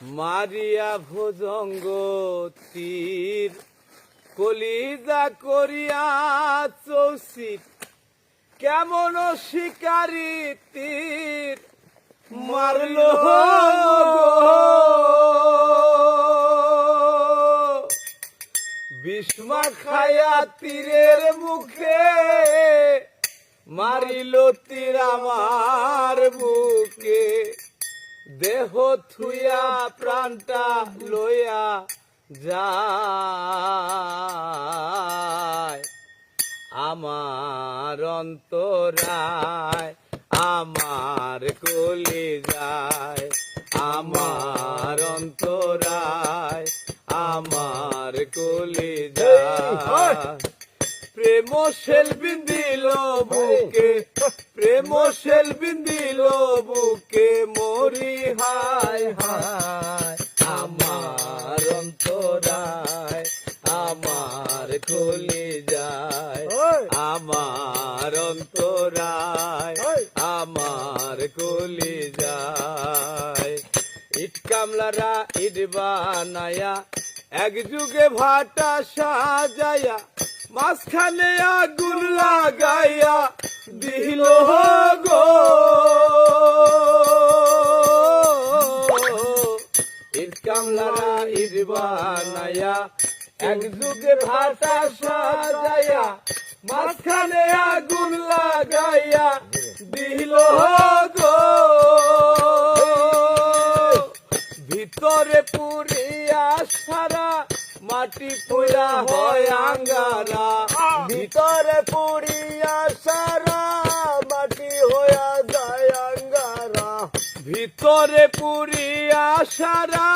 মারিয়া ভোজঙ্গ তীর কলিজা করিয়া চৌচিত কেমন শিকারি তীর মারল বিষ্মা খায়া তীরের মুখে মারিল তীর আমার বুকে দেহ থুয়া প্রাণটা লইয়া যায়। আমার অন্তরায় আমার কলি যায়। আমার অন্তরায় আমার কলি যায়। প্রেম শেল বিন্দিল বুকে প্রেম শেল বিন্দিল বুকে মরি হায় হায় আমার অন্তরায় আমার খুলে যায় আমার অন্তরায় আমার কলি যায়। ইট কামলারা ইট বানায়া এক যুগে ভাটা সাজায়া মাঝখানে আগুন লাগাইয়া দিল গো। ইট কামলারা ইট বানায়া এক যুগে ভাষা সাজায়া মাঝখানে আগুন লাগাইয়া দিল গো। ভিতরে পুরিয়া সারা মাটি পুরা হয় আঙ্গারা ভিতরে পুড়িয়া সারা মাটি হইয়া যায় আঙ্গারা। ভিতরে পুরিয়া সারা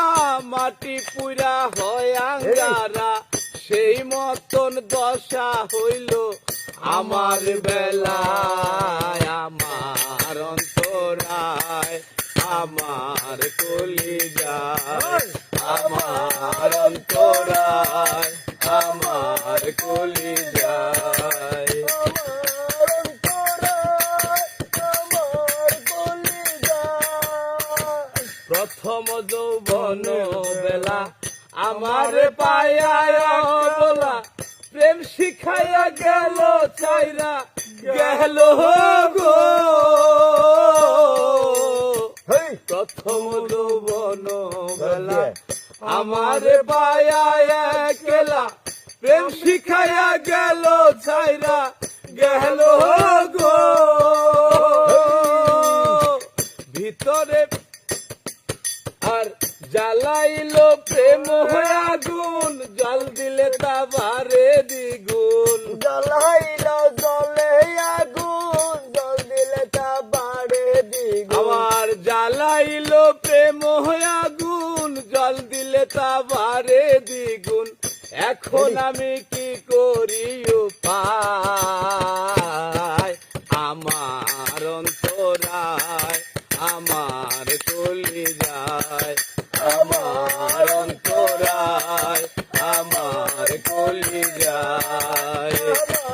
মাটি পুরা হয় আঙ্গারা। সেই মতন দশা হইল আমার বেলায় আমার অন্তরায় আমার কলি যায় আমার আমার কলি যায়। প্রথম যৌবন বেলা আমার পায়ায় বলা প্রেম শিখাইয়া গেল চাইরা গেল গো। প্রথম যৌবন বেলা আমার পায়ায় কেলা প্রেম শিখাইয়া গেল চাইরা গেল গো। ভিতরে আর জ্বালাইলো প্রেম হয়ে আগুন জল দিলে তা বারে দ্বিগুণ। জ্বলাইল জলে আগুন জল দিলে তা বাড়ে দিগুণ আবার জ্বালাইলো প্রেম হয়ে তা বারে দ্বিগুণ এখন আমি কি করি উপায়? আমার অন্তরায় আমার কলি যায়। আমার অন্তরায় আমার কলি যায়।